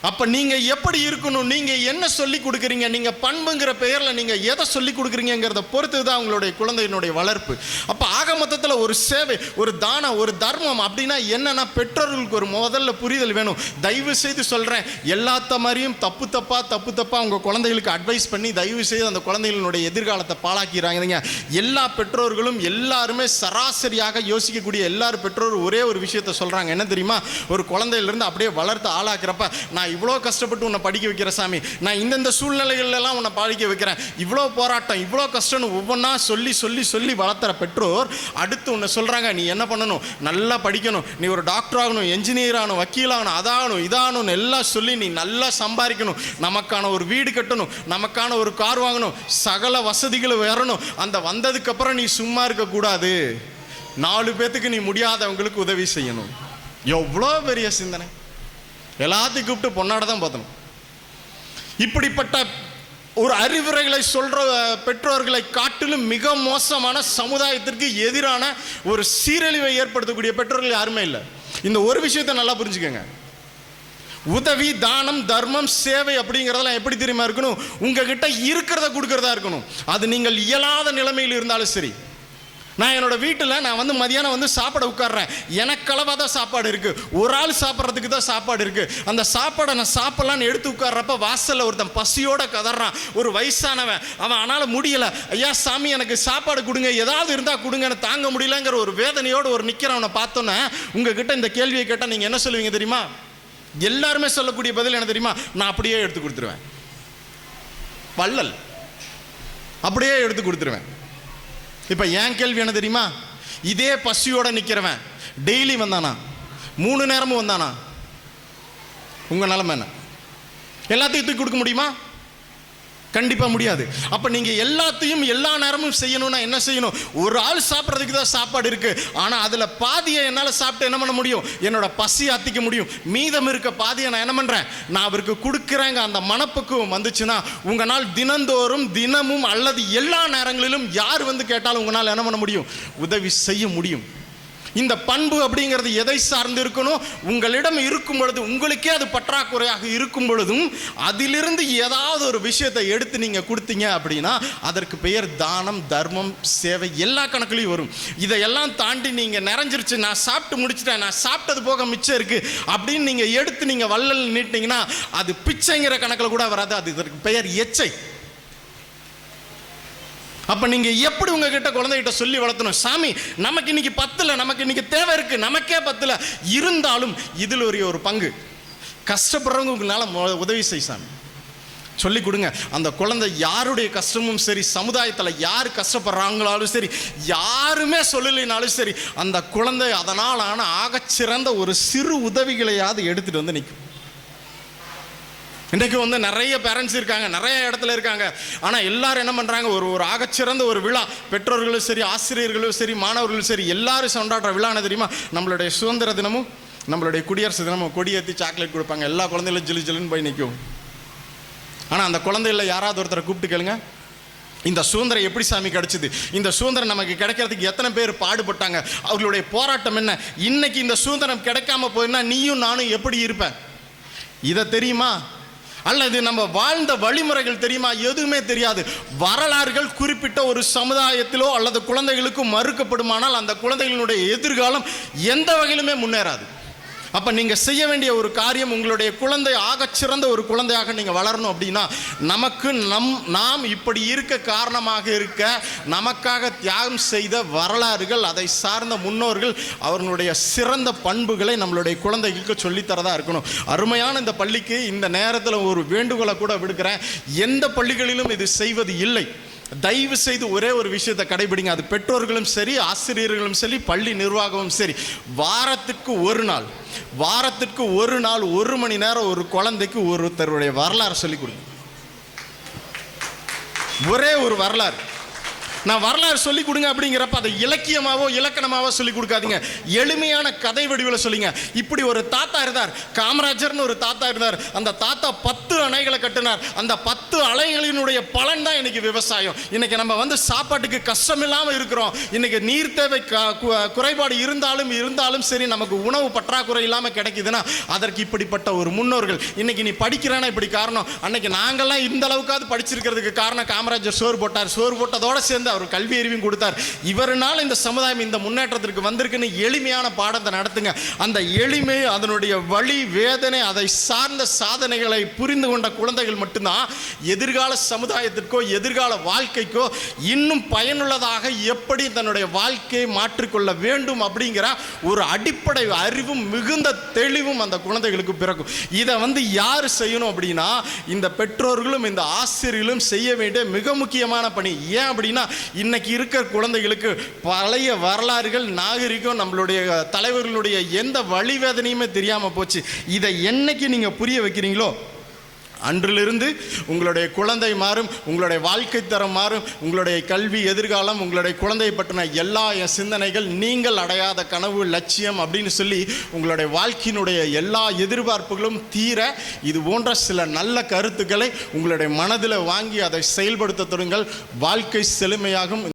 அப்ப நீங்க எப்படி இருக்கணும்? நீங்க என்ன சொல்லி கொடுக்குறீங்க? நீங்க பண்புங்கிற பெயர்ல நீங்க எதை சொல்லி கொடுக்குறீங்கிறத பொறுத்து தான் உங்களுடைய குழந்தையினுடைய வளர்ப்பு. அப்ப ஆக மொத்தத்துல ஒரு சேவை ஒரு தானம் ஒரு தர்மம் அப்படின்னா என்னன்னா பெற்றோர்களுக்கு ஒரு முதல்ல புரிதல் வேணும். தயவு செய்து சொல்றேன். எல்லாத்த மாதிரியும் தப்பு தப்பா தப்பு தப்பா உங்க குழந்தைகளுக்கு அட்வைஸ் பண்ணி தயவு செய்து அந்த குழந்தைகளுடைய எதிர்காலத்தை பாழாக்கிறாங்க எல்லா பெற்றோர்களும் எல்லாருமே சராசரியாக யோசிக்கக்கூடிய எல்லாரும் பெற்றோரும் ஒரே ஒரு விஷயத்த சொல்றாங்க. என்ன தெரியுமா? ஒரு குழந்தையிலிருந்து அப்படியே வளர்த்து ஆளாக்குறப்ப நான் இவ்வளோ கஷ்டப்பட்டு உன்னை படிக்க வைக்கிற சாமி. நான் இந்தந்த சூழ்நிலைகள்லாம் உன்னை படிக்க வைக்கிறேன். இவ்வளோ போராட்டம் இவ்வளோ கஷ்டம்னு ஒவ்வொன்றா சொல்லி சொல்லி சொல்லி வளர்த்துற பெற்றோர் அடுத்து உன்னை சொல்கிறாங்க நீ என்ன பண்ணணும்? நல்லா படிக்கணும். நீ ஒரு டாக்டர் ஆகணும் என்ஜினியர் ஆகணும் வக்கீல் ஆகணும் அதாகணும் இதாகணும்னு எல்லாம் சொல்லி நீ நல்லா சம்பாதிக்கணும். நமக்கான ஒரு வீடு கட்டணும் நமக்கான ஒரு கார் வாங்கணும் சகல வசதிகள் வரணும். அந்த வந்ததுக்கப்புறம் நீ சும்மா இருக்கக்கூடாது நாலு பேர்த்துக்கு நீ முடியாதவங்களுக்கு உதவி செய்யணும். எவ்வளோ பெரிய சிந்தனை. எல்லாத்தையும் கூப்பிட்டு பொண்ணாட தான் பார்த்தணும் இப்படிப்பட்ட ஒரு அறிவுரைகளை சொல்கிற பெற்றோர்களை காட்டிலும் மிக மோசமான சமுதாயத்திற்கு எதிரான ஒரு சீரழிவை ஏற்படுத்தக்கூடிய பெற்றோர்கள் யாருமே இல்லை. இந்த ஒரு விஷயத்தை நல்லா புரிஞ்சுக்கோங்க. உதவி தானம் தர்மம் சேவை அப்படிங்கிறதெல்லாம் எப்படி தெரியுமா இருக்கணும்? உங்ககிட்ட இருக்கிறத கொடுக்கறதா இருக்கணும். அது நீங்கள் இயலாத நிலைமையில் இருந்தாலும் சரி. நான் என்னோட வீட்டில் நான் வந்து மதியானம் வந்து சாப்பிட உட்காடுறேன் எனக்களவாக தான் சாப்பாடு இருக்குது ஒரு ஆள் சாப்பிட்றதுக்கு தான் சாப்பாடு இருக்குது அந்த சாப்பாடை நான் சாப்பிட்லான்னு எடுத்து உட்கார்றப்ப வாசலில் ஒருத்தன் பசியோட கதறான். ஒரு வயசானவன். அவன் ஆனால் முடியலை. ஐயா சாமி எனக்கு சாப்பாடு கொடுங்க. ஏதாவது இருந்தால் கொடுங்கன்னு தாங்க முடியலங்கிற ஒரு வேதனையோடு ஒரு நிற்கிறவனை பார்த்தோன்னே உங்ககிட்ட இந்த கேள்வியை கேட்டால் நீங்கள் என்ன சொல்லுவீங்க தெரியுமா? எல்லாருமே சொல்லக்கூடிய பதில் என்ன தெரியுமா? நான் அப்படியே எடுத்து கொடுத்துருவேன். வள்ளல். அப்படியே எடுத்து கொடுத்துருவேன். இப்போ ஏன் கேள்வி என்ன தெரியுமா? இதே பசியோட நிற்கிறவன் டெய்லி வந்தானா? மூணு நேரமும் வந்தானா? உங்கள் நிலைமை என்ன? எல்லாத்தையும் தூக்கி கொடுக்க முடியுமா? கண்டிப்பாக முடியாது. அப்போ நீங்கள் எல்லாத்தையும் எல்லா நேரமும் செய்யணும்னா என்ன செய்யணும்? ஒரு ஆள் சாப்பிட்றதுக்கு தான் சாப்பாடு இருக்குது ஆனால் அதில் பாதியை என்னால் சாப்பிட்டு என்ன பண்ண முடியும்? என்னோட பசி ஆத்திக்க முடியும். மீதம் இருக்க பாதியை நான் என்ன பண்ணுறேன் நான் அவருக்கு கொடுக்குறேங்க. அந்த மனப்பக்குவம் வந்துச்சுன்னா உங்களால் தினந்தோறும் தினமும் அல்லது எல்லா நேரங்களிலும் யார் வந்து கேட்டாலும் உங்களால் என்ன பண்ண முடியும்? உதவி செய்ய முடியும். இந்த பண்பு அப்படிங்கிறது எதை சார்ந்து இருக்கணும்? உங்களிடம் இருக்கும் பொழுது உங்களுக்கே அது பற்றாக்குறையாக இருக்கும் பொழுதும் அதிலிருந்து ஏதாவது ஒரு விஷயத்தை எடுத்து நீங்கள் கொடுத்தீங்க அப்படின்னா அதற்கு பெயர் தானம் தர்மம் சேவை எல்லா கணக்குலையும் வரும். இதையெல்லாம் தாண்டி நீங்கள் நிறைஞ்சிருச்சு நான் சாப்பிட்டு முடிச்சிட்டேன் நான் சாப்பிட்டது போக மிச்சம் இருக்குது அப்படின்னு நீங்கள் எடுத்து நீங்கள் வள்ளல் நீட்டினீங்கன்னா அது பிச்சைங்கிற கணக்கில் கூட வராது அது இதற்கு பெயர் எச்சை. அப்ப நீங்க எப்படி உங்ககிட்ட குழந்தைகிட்ட சொல்லி வளர்த்தணும்? சாமி நமக்கு இன்னைக்கு பத்துல நமக்கு இன்னைக்கு தேவை இருக்கு நமக்கே பத்துல. இருந்தாலும் இதில் ஒரு ஒரு பங்கு. கஷ்டப்படுறவங்க உங்களால் மொ- உதவி செய் சாமி. சொல்லி கொடுங்க. அந்த குழந்தை யாருடைய கஷ்டமும் சரி சமுதாயத்தில் யார் கஷ்டப்படுறாங்களாலும் சரி யாருமே சொல்லலைனாலும் சரி அந்த குழந்தை அதனால் ஆன ஆகச்சிறந்த ஒரு சிறு உதவிகளையாவது எடுத்துகிட்டு வந்து நிற்கும் இன்றைக்கு வந்து நிறைய பேரண்ட்ஸ் இருக்காங்க நிறைய இடத்துல இருக்காங்க. ஆனால் எல்லாரும் என்ன பண்ணுறாங்க ஒரு ஒரு ஆகச்சிறந்த ஒரு விழா. பெற்றோர்களும் சரி ஆசிரியர்களும் சரி மாணவர்களும் சரி எல்லாரும் கொண்டாடுற விழான்னு தெரியுமா? நம்மளுடைய சுதந்திர தினமும் நம்மளுடைய குடியரசு தினமும் கொடியேற்றி சாக்லேட் கொடுப்பாங்க. எல்லா குழந்தைகளும் ஜிலு ஜிலுன்னு போய் நிற்கும் ஆனால் அந்த குழந்தைகளில் யாராவது ஒருத்தரை கூப்பிட்டு கேளுங்க. இந்த சுதந்திரம் எப்படி சாமி கிடச்சிது? இந்த சுதந்திரம் நமக்கு கிடைக்கிறதுக்கு எத்தனை பேர் பாடுபட்டாங்க? அவர்களுடைய போராட்டம் என்ன? இன்னைக்கு இந்த சுதந்திரம் கிடைக்காம போயிருந்தா நீயும் நானும் எப்படி இருப்பேன்? இதை தெரியுமா? அல்லது நம்ம வாழ்ந்த வழிமுறைகள் தெரியுமா? எதுவுமே தெரியாது. வரலாறுகள் குறிப்பிட்ட ஒரு சமுதாயத்திலோ அல்லது குழந்தைகளுக்கு மறுக்கப்படுமானால் அந்த குழந்தைகளுடைய எதிர்காலம் எந்த வகையிலுமே முன்னேறாது. அப்போ நீங்கள் செய்ய வேண்டிய ஒரு காரியம் உங்களுடைய குழந்தை ஆகச்சிறந்த ஒரு குழந்தையாக நீங்கள் வளரணும் அப்படின்னா நமக்கு நம் நாம் இப்படி இருக்க காரணமாக இருக்க நமக்காக தியாகம் செய்த வரலாறுகள் அதை சார்ந்த முன்னோர்கள் அவர்களுடைய சிறந்த பண்புகளை நம்மளுடைய குழந்தைகளுக்கு சொல்லித்தரதாக இருக்கணும். அருமையான இந்த பள்ளிக்கு இந்த நேரத்தில் ஒரு வேண்டுகோளை கூட விடுக்கிறேன். எந்த பள்ளிகளிலும் இது செய்வது இல்லை. தயவு செய்து ஒரே ஒரு விஷயத்தை கடைபிடிங்க. அது பெற்றோர்களும் சரி ஆசிரியர்களும் சரி பள்ளி நிர்வாகமும் சரி. வாரத்துக்கு ஒரு நாள் வாரத்துக்கு ஒரு நாள் ஒரு மணி நேரம் ஒரு குழந்தைக்கு ஒருத்தருடைய வரலாறு சொல்லிக் கொடுங்க. ஒரே ஒரு வரலாறு. நான் வரலாறு சொல்லிக் கொடுங்க அப்படிங்கிறப்ப அதை இலக்கியமாவோ இலக்கணமாவோ சொல்லிக் கொடுக்காதீங்க. எளிமையான கதை வடிவில் சொல்லிங்க. இப்படி ஒரு தாத்தா இருந்தார். காமராஜர்னு ஒரு தாத்தா இருந்தார். அந்த தாத்தா பத்து அணைகளை கட்டினார். அந்த பத்து அணைகளினுடைய பலன் தான் இன்னைக்கு விவசாயம். இன்னைக்கு நம்ம வந்து சாப்பாட்டுக்கு கஷ்டம் இல்லாமல் இருக்கிறோம். இன்னைக்கு நீர் தேவை க- கு- குறைபாடு இருந்தாலும் இருந்தாலும் சரி நமக்கு உணவு பற்றாக்குறை இல்லாமல் கிடைக்குதுன்னா அதற்கு இப்படிப்பட்ட ஒரு முன்னோர்கள். இன்னைக்கு நீ படிக்கிறானா இப்படி காரணம்? அன்னைக்கு நாங்கள்லாம் இந்த அளவுக்காவது படிச்சிருக்கிறதுக்கு காரணம். காமராஜர் சோறு போட்டார். சோறு போட்டதோட சேர்ந்து அவர் கல்வி அறிவையும் கொடுத்தார். இவருனால இந்த சமுதாயம் இந்த முன்னேற்றத்திற்கு வந்திருக்குன்னு எளிமையான பாடத்தை நடத்துங்க. அந்த எளிமை அதனுடைய வழி வேதனை அதை சார்ந்த சாதனைகளை புரிந்து கொண்ட குழந்தைகள் மட்டும்தான் எதிர்கால சமுதாயத்திற்கோ எதிர்கால வாழ்க்கைக்கோ இன்னும் பயனுள்ளதாக எப்படி தன்னுடைய வாழ்க்கையை மாற்றிக்கொள்ள வேண்டும் அப்படிங்கிற ஒரு அடிப்படை அறிவும் மிகுந்த தெளிவும் அந்த குழந்தைகளுக்கு பிறக்கும். இதை வந்து யார் செய்யணும் அப்படின்னா இந்த பெற்றோர்களும் இந்த ஆசிரியர்களும் செய்ய வேண்டிய மிக முக்கியமான பணி. ஏன் அப்படின்னா இன்னைக்கு இருக்கிற குழந்தைகளுக்கு பழைய வரலாறுகள் நாகரிகம் நம்மளுடைய தலைவர்களுடைய எந்த வழிவேதனையுமே தெரியாமல் போச்சு. இதை என்னைக்கு நீங்கள் புரிய வைக்கிறீங்களோ அன்றிலிருந்து உங்களுடைய குழந்தை மாறும் உங்களுடைய வாழ்க்கை தரம் மாறும் உங்களுடைய கல்வி எதிர்காலம் உங்களுடைய குழந்தையை பற்றின எல்லா சிந்தனைகள் நீங்கள் அடையாத கனவு லட்சியம் அப்படின்னு சொல்லி உங்களுடைய வாழ்க்கையினுடைய எல்லா எதிர்பார்ப்புகளும் தீர இது போன்ற சில நல்ல கருத்துக்களை உங்களுடைய மனதில் வாங்கி அதை செயல்படுத்த தொடங்கள் வாழ்க்கை செழுமையாகும்.